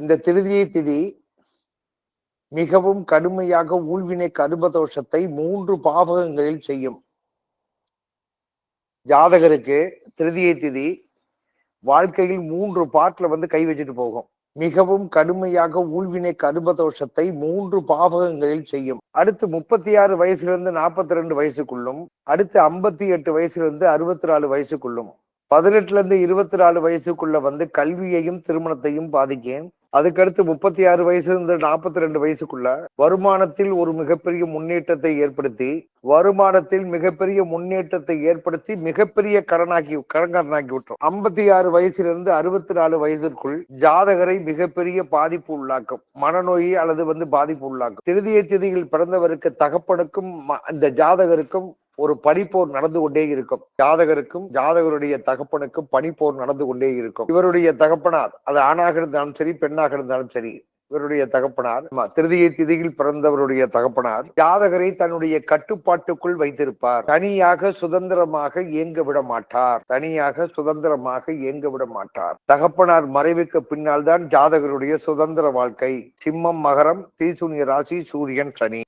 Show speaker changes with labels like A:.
A: இந்த திருதியை திதி மிகவும் கடுமையாக ஊழ்வினை கருபதோஷத்தை மூன்று பாவகங்களில் செய்யும். ஜாதகருக்கு திருதியை திதி வாழ்க்கையில் மூன்று பாட்டில் வந்து கை வச்சுட்டு போகும். மிகவும் கடுமையாக ஊழ்வினை கருபதோஷத்தை மூன்று பாவகங்களில் செய்யும். அடுத்து முப்பத்தி ஆறு வயசுல இருந்து நாற்பத்தி ரெண்டு வயசுக்குள்ளும் அடுத்து ஐம்பத்தி எட்டு வயசுல இருந்து அறுபத்தி நாலு வயசுக்குள்ளும் பதினெட்டுல இருந்து இருபத்தி நாலு வயசுக்குள்ள வந்து கல்வியையும் திருமணத்தையும் பாதிக்கும். அதுக்கடுத்து முப்பத்தி ஆறு வயசுல இருந்து நாற்பத்தி ரெண்டு வயசுக்குள்ள வருமானத்தில் ஒரு மிகப்பெரிய முன்னேற்றத்தை ஏற்படுத்தி வருமானத்தில் மிகப்பெரிய முன்னேற்றத்தை ஏற்படுத்தி மிகப்பெரிய கடனாக்கி கடன்காரனாக்கி விட்டுரும் ஐம்பத்தி ஆறு வயசுல இருந்து அறுபத்தி நாலு வயதிற்குள் ஜாதகரை மிகப்பெரிய பாதிப்பு உள்ளாக்கும். மனநோய் அல்லது வந்து பாதிப்பு உள்ளாக்கும். திருதிய திதியில் பிறந்தவருக்கு தகப்பனுக்கும் இந்த ஜாதகருக்கும் ஒரு பனிப்போர் நடந்து கொண்டே இருக்கும். ஜாதகருக்கும் ஜாதகருடைய தகப்பனுக்கும் பனிப்போர் நடந்து கொண்டே இருக்கும். இவருடைய தகப்பனார் அது ஆணாக இருந்தாலும் சரி பெண்ணாக இருந்தாலும் சரி இவருடைய தகப்பனார் திருதியை திதியில் பிறந்தவருடைய தகப்பனார் ஜாதகரை தன்னுடைய கட்டுப்பாட்டுக்குள் வைத்திருப்பார். தனியாக சுதந்திரமாக இயங்க விட மாட்டார். தனியாக சுதந்திரமாக இயங்க விட மாட்டார். தகப்பனார் மறைவுக்கு பின்னால் தான் ஜாதகருடைய சுதந்திர வாழ்க்கை. சிம்மம் மகரம் தீசுனிய ராசி சூரியன் சனி.